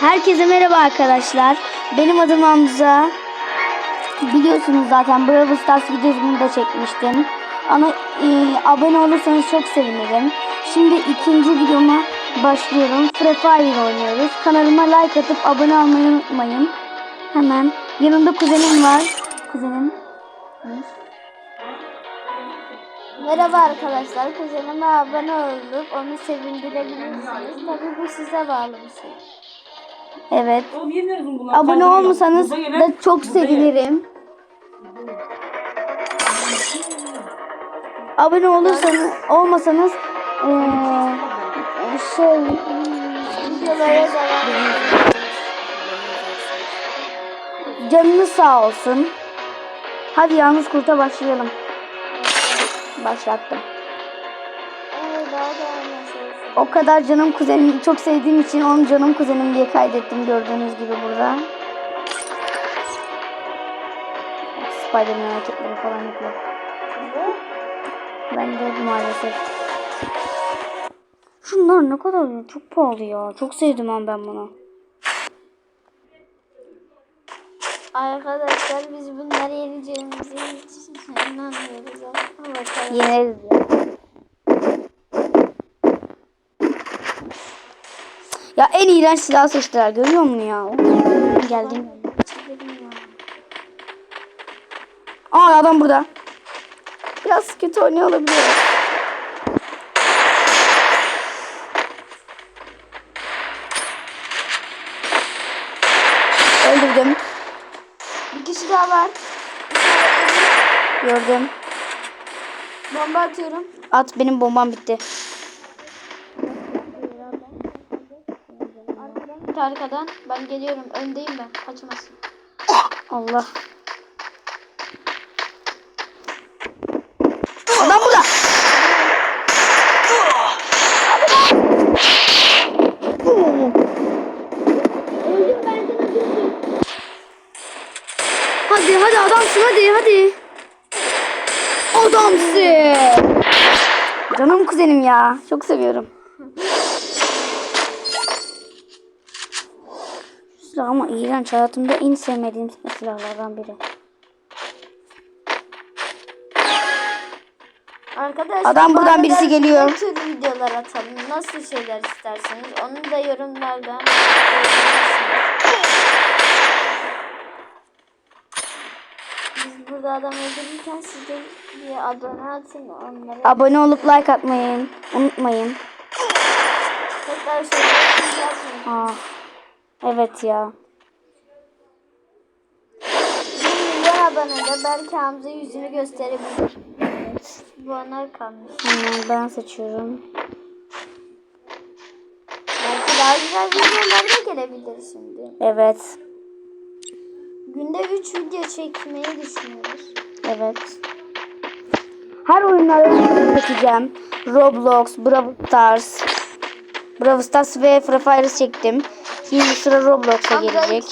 Herkese merhaba arkadaşlar. Benim adım Hamza. Biliyorsunuz zaten Brawl Stars videosunu da çekmiştim. Ama e, abone olursanız çok sevinirim. Şimdi ikinci videoma başlıyorum. Free Fire oynuyoruz. Kanalıma like atıp abone olmayı unutmayın. Hemen yanımda kuzenim var. Kuzenim. Merhaba arkadaşlar. Kuzenime abone olup onu sevindirebilirsiniz. Tabii bu size bağlı bir şey. Evet. Abone olmasanız da çok sevinirim. Abone olursanız olmasanız eee, şey canınız sağ olsun. Hadi yalnız kurta başlayalım. Başlattım. Evet, daha da. O kadar canım kuzenimi çok sevdiğim için onu canım kuzenim diye kaydettim gördüğünüz gibi burada. Spiderman hareketleri falan yapıyor. Ben de maalesef. Şunlar ne kadar çok pahalı ya. Çok sevdim ama ben bunu. Arkadaşlar biz bunları yeneceğimizi hiç inanmıyoruz. Yeneriz ya. Ya en iğrenç silah seçtiler görüyor musun ya? Geldim. Aa adam burada. Biraz kötü oynuyor olabilir. Öldürdüm. Bir kişi daha var. Gördüm. Bomba atıyorum. At benim bombam bitti. Arkadan ben geliyorum. Öndeyim ben. Kaçmasın. Allah. Adam burada. Hadi hadi adamsın hadi hadi. Adamsın. Canım kuzenim ya. Çok seviyorum. Silah ama iğrenç. Hayatımda en sevmediğim silahlardan biri. Arkadaşlar Adam bu buradan birisi geliyor. Ne tür videolar atalım? Nasıl şeyler isterseniz onu da yorumlardan Biz burada adam öldürürken siz de bir abone atın onları. Abone olup like atmayın. Unutmayın. Tekrar söyleyin yazmayın. Ah. Evet ya. 1 milyon abonede belki Hamza yüzünü gösterebilir. Bu ona kalmış. Hemen ben seçiyorum. Belki daha güzel videolar da gelebilir şimdi. Evet. Günde 3 video çekmeyi düşünüyoruz. Evet. Her oyunları çekeceğim. Roblox, Brawl Stars, Brawl Stars ve Free Fire çektim. Şimdi sıra Roblox'a gelecek.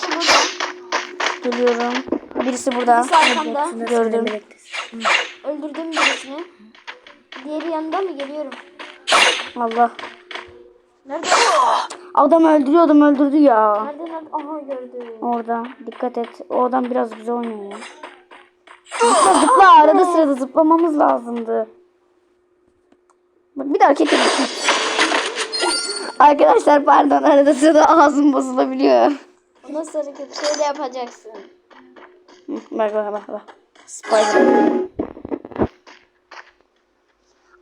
Geliyorum. Birisi burada. Birisi arkamda. Gördüm. Öldürdüm birisini. Diğeri yanında mı? Geliyorum. Allah. Nerede? Adam öldürüyordum öldürdü ya. Nerede? Nerede? Aha gördüm. Orada. Dikkat et. O adam biraz güzel oynuyor ya. Zıpla zıpla. Arada sırada zıplamamız lazımdı. Bak bir de hareket edin. Arkadaşlar pardon arada sırada ağzım bozulabiliyor. Sonra kötü şöyle yapacaksın. Bak bak bak bak. Spider.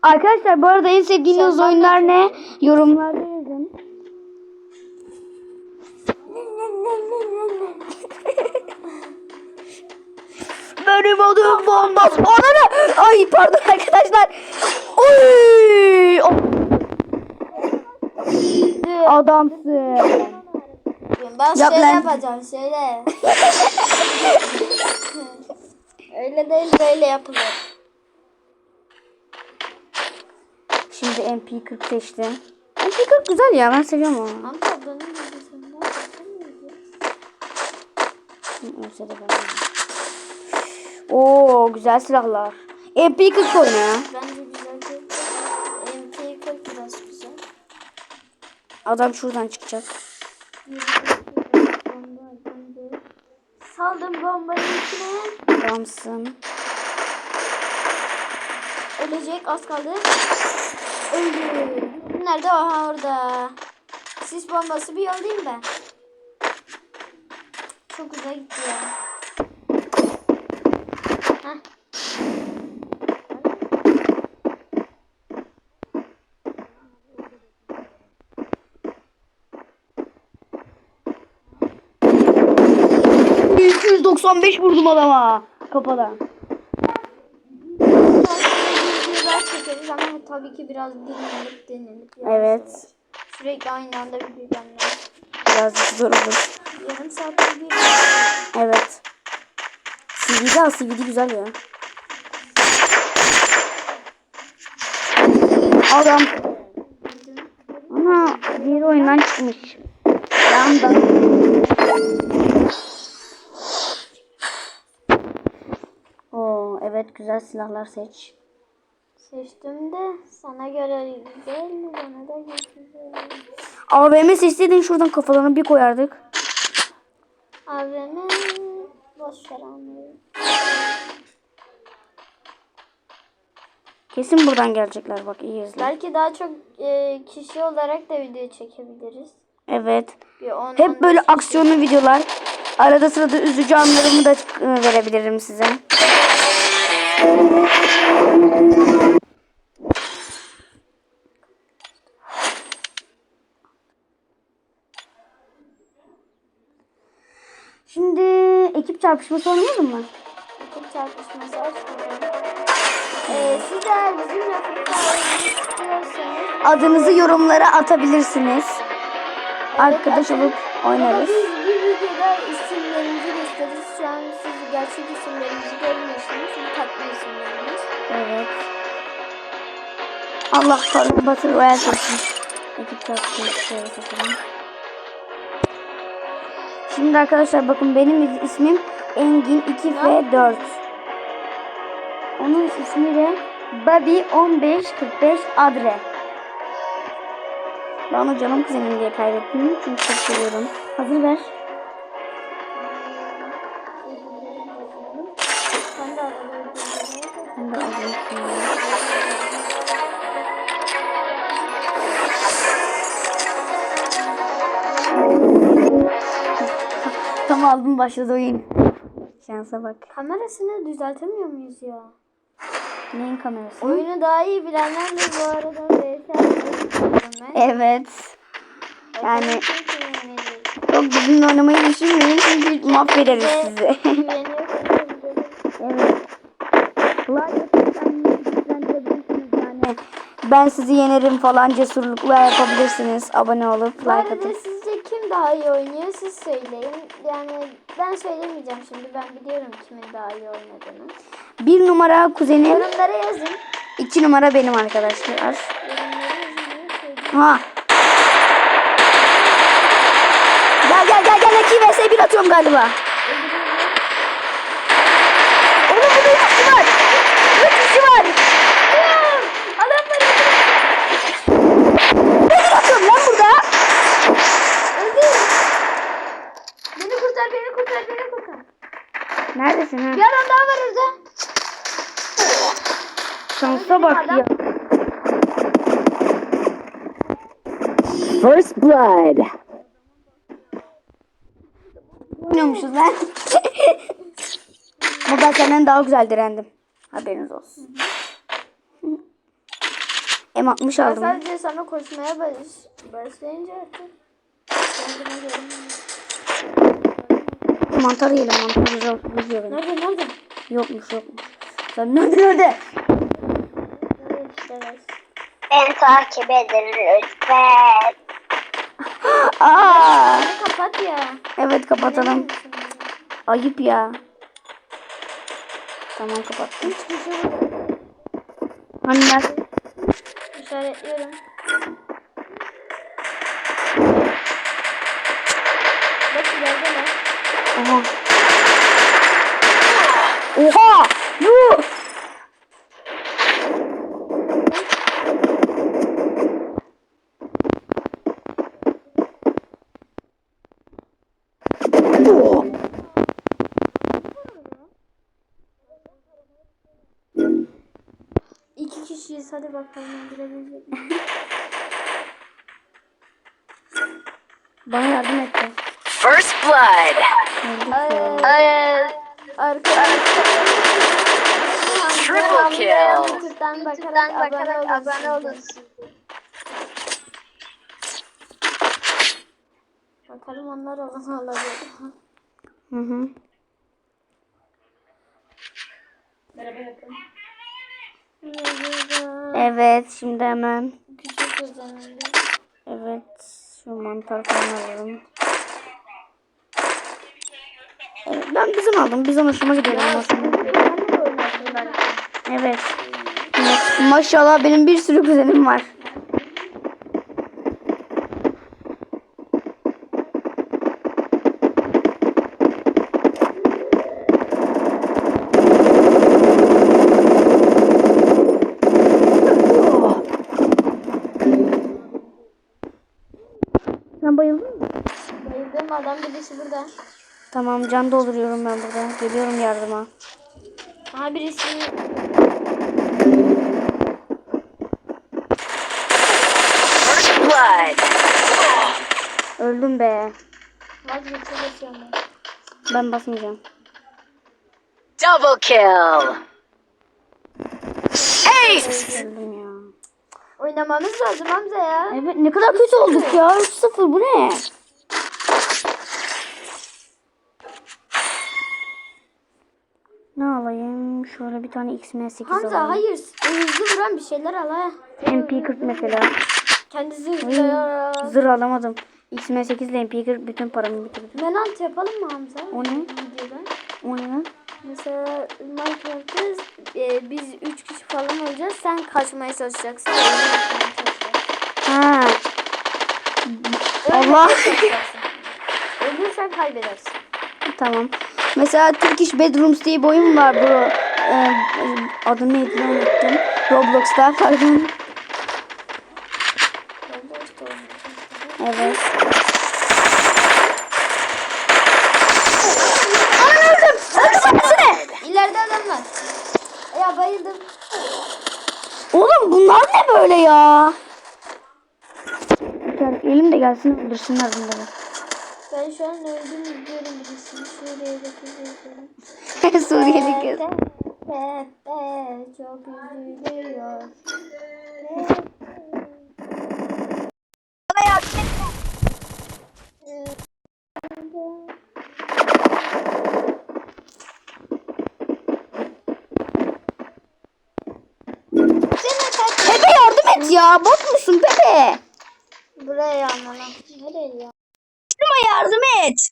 Arkadaşlar bu arada en sevdiğiniz Sen oyunlar ne? Yorumlarda yazın. Benim adım bombas. Ona ne? Ay pardon arkadaşlar. Oy! Adamsın. Ben Yap şöyle lan. yapacağım. Şöyle. Öyle değil böyle yapılır. Şimdi MP40 seçtim. MP40 güzel ya ben seviyorum onu. Ama benim de ben. Oo güzel silahlar. MP40 oyna. Bence Adam şuradan çıkacak. Saldım bombayı içine. Adamsın. Ölecek az kaldı. Öldü. Nerede? Aha orada. Sis bombası bir yollayayım ben. Çok uzağa gitti ya. Heh. Hı. 295 vurdum adama. Kafadan. ama tabii ki biraz dinlenip dinlenip. Evet. Sürekli aynı anda gelmez. Birazcık zor olur. Yarım saatte bir Evet. CV'de al CV'de güzel ya. Adam. Ana bir oyundan çıkmış. Yandan. Oo evet güzel silahlar seç. seçtim de sana göre güzel, bana da güzel. AVM seçseydin şuradan kafalarını bir koyardık. AVM boş ver. Kesin buradan gelecekler bak iyi izle. Belki daha çok e, kişi olarak da video çekebiliriz. Evet. Bir 10 Hep böyle aksiyonlu videolar. Arada sırada üzücü anlarımı da e, verebilirim size. Şimdi ekip çarpışması oynayalım mı? ekip çarpışması açmayalım. E, siz eğer bizimle futbol istiyorsanız Adınızı yorumlara atabilirsiniz. Arkadaş olup oynarız. Bir videoda isimlerimizi gösteririz. Şu an siz gerçek isimlerimizi görmüyorsunuz. Bu tatlı isimlerimiz. Evet. Allah korusun Batır Royal olsun. Ekip çarpışması şöyle seçelim. Şimdi arkadaşlar bakın benim ismim Engin 2F4. Onun ismi de Bobby 1545 Adre. Ben onu canım kuzenim diye kaydettim çünkü çok seviyorum. Hazır ver. Tam aldım başladı oyun. Şansa bak. Kamerasını düzeltemiyor muyuz ya? Neyin kamerası? Oyunu daha iyi bilenler de bu arada ben. Evet. Yani çok bizimle oynamayı düşünmeyin çünkü mahvederiz Ve sizi. evet. Ben sizi yenerim falan cesurlukla yapabilirsiniz. Abone olup like atıp. sizce kim daha iyi oynuyor siz söyleyin. Yani ben söylemeyeceğim şimdi ben biliyorum kimin daha iyi oynadığını. Bir numara kuzenim, Yorumlara yazın. iki numara benim arkadaşlar. Söyleyin. Ha. Gel gel gel gel 2 vs 1 atıyorum galiba. Oğlum burada 3 kişi var. 3 kişi var. Adamları Ne atıyorum lan burada? öldü. Beni kurtar beni kurtar beni kurtar. Neredesin ha? Bir adam daha var orada. Şansa bak ya. First blood. Oynuyormuşuz lan. Ben senden daha güzel direndim. Haberiniz olsun. M60 Ben aldım. sadece sana koşmaya baş, başlayınca artık kendime görünmüyor. Mantar yiyelim mantar güzel. Nerede nerede? Yokmuş yokmuş. Sen nerede nerede? Beni takip edin lütfen. Aa, kapat ya. evet kapatalım. Ayıp ya. Tamam kapattım. Kişi burada. Hani nerede? İşaretliyorum. Bakalım öldürebilecek? Bana yardım et. de. First blood. Ay, Arkadaşlar. Triple kill. YouTube'dan bakarak, bakarak abone olun. Bakalım onlar onu alabilir. Hı hı. Evet şimdi hemen. Küçük. Evet. Şu mantar falan alalım. Evet, ben bizim aldım. Bizim hoşuma gidiyor. Evet. Ma- Maşallah benim bir sürü kuzenim var. Sen bayıldın mı? Bayıldım adam birisi burada. Tamam can dolduruyorum ben burada. Geliyorum yardıma. Aha birisi. Öldüm be. basıyorum. Ben basmayacağım. Double kill. Ace. Oynamamız lazım Hamza ya. Evet ne kadar kötü olduk ya. 3-0 bu ne? Ne alayım? Şöyle bir tane XM8 Hamza alayım. hayır. Hızlı vuran bir şeyler al ha. MP40 mesela. Kendisi hızlı. Zırh alamadım. XM8 ile MP40 bütün paramı bitirdi. Menant yapalım mı Hamza? O ne? O ne lan? Mesela Minecraft'ta e, biz üç kişi falan olacağız. Sen kaçmaya çalışacaksın. Ha. Allah. Ölürsen kaybedersin. tamam. Mesela Turkish Bedrooms diye bir oyun var bu. Ee, adı neydi unuttum. Roblox'ta pardon. Oldu işte oldu. Evet. İleride adam var. Ya bayıldım. Oğlum bunlar ne böyle ya? Gel, elim de gelsin öldürsünler bunları. Ben şu an öldüm izliyorum birisini. Suriye'deki izliyorum. Suriyeli kız. Pepe çok üzülüyor. Pepe yardım et ya. Bot musun Pepe? Buraya yanına. Nereye ya? Şuna yardım et.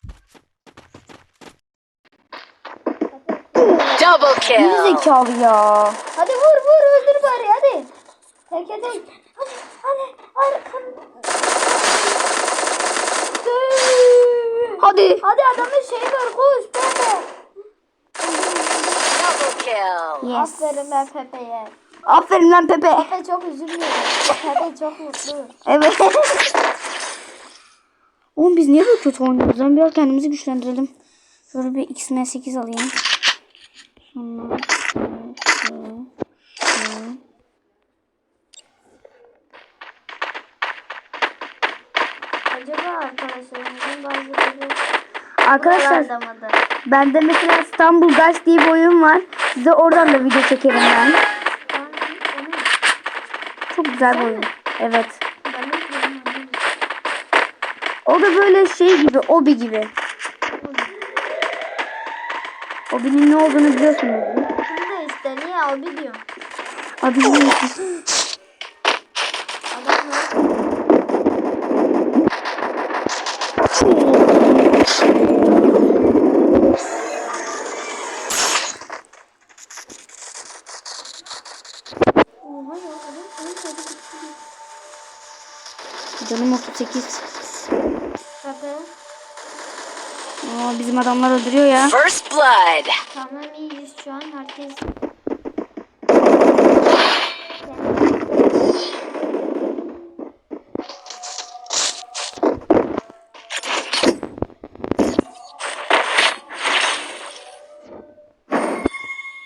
Double kill. zekalı ya. Hadi vur vur öldür bari hadi. Teke tek. Hadi hadi arkan. Hadi. Hadi adamın şeyi var koş Pepe. Double kill. Yes. Aferin ben Pepe'ye. Aferin lan Pepe. Pepe çok üzülmüyor. Pepe çok mutlu. Evet. Oğlum biz niye böyle kötü oynuyoruz? lan? biraz kendimizi güçlendirelim. Şöyle bir XM8 alayım. Sonra. Acaba arkadaşlarımızın bazıları Arkadaşlar mıdır? bende mesela İstanbul Guys diye bir oyun var. Size oradan da video çekerim ben. Ben Çok güzel bir oyun. Evet. ben de. O da böyle şey gibi, obi gibi. Obi'nin ne olduğunu biliyorsunuz. mi? Şimdi işte niye o biliyor. Adı neymiş? Canım 38. Tabii. Aa, bizim adamlar öldürüyor ya. First blood. Tamam iyiyiz şu an herkes.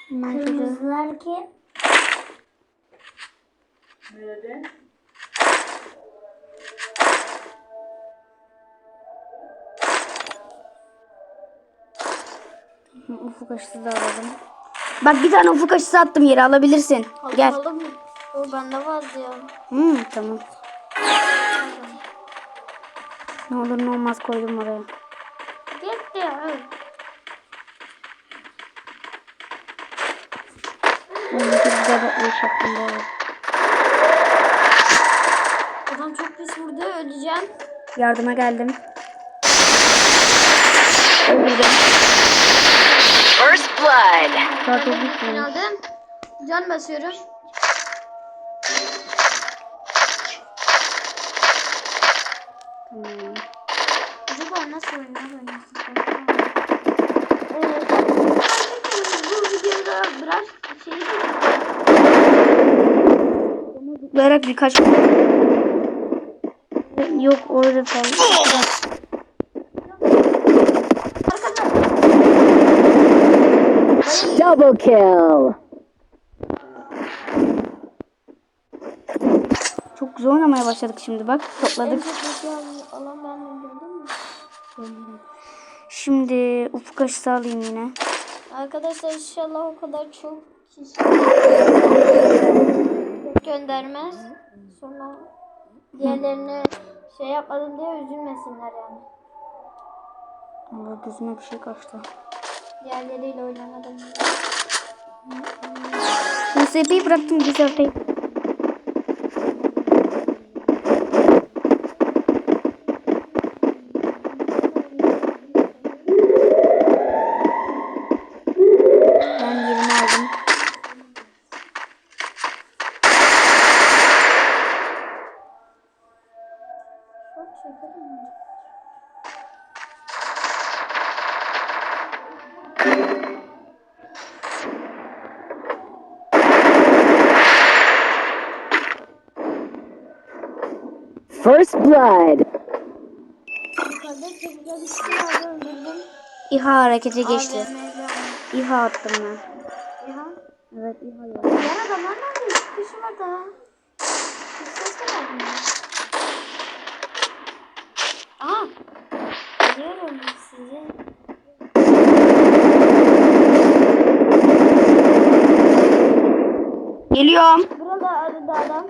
Kırmızılar ki. Nerede? Ufuk aşısı da alalım. Bak bir tane ufuk aşısı attım yere alabilirsin. Gel. Alalım mı? O bende vardı ya. Hmm, tamam. Ne olur ne olmaz koydum oraya. Gitti arada. Adam çok pis vurdu. Öleceğim. Yardıma geldim. Öldürdüm. Blood. Ben aldım. Can basıyorum. Tamam. Acaba nasıl oynar? Evet. Bu videoda biraz şey Zıplayarak birkaç... Yok orada kaldı. Double kill. Çok güzel oynamaya başladık şimdi bak. Topladık. Şimdi ufuk aşısı alayım yine. Arkadaşlar inşallah o kadar çok kişi göndermez. Sonra diğerlerini şey yapmadım diye üzülmesinler yani. Allah gözüme bir şey kaçtı. Diğerleriyle oynamadım. USB'yi bıraktım güzel ortaya. Blood. İHA harekete geçti. İHA attım ben. Ya. Evet İHA yok. Diğer adamlar nerede? Üç kişi var daha. Bir ses de vermiyor. Aha. Biliyorum sizi. Geliyorum. Burada arada adam.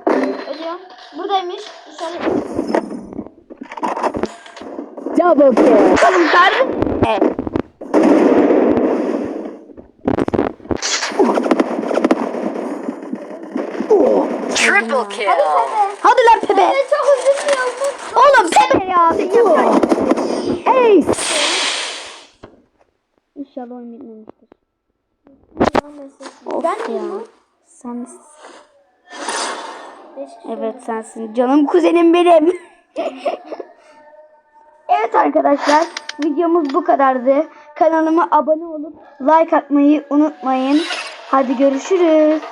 Ölüyor. Buradaymış. İşaret. Double kill. Oğlum kardeşim. Triple kill. Hadi lan Pepe. Ben çok üzülüyorum. Oğlum Pepe ya. Ace. İnşallah oyun bitmemiştir. Ben Of miyim ya. Sen Evet sensin. Canım kuzenim benim. evet arkadaşlar. Videomuz bu kadardı. Kanalıma abone olup like atmayı unutmayın. Hadi görüşürüz.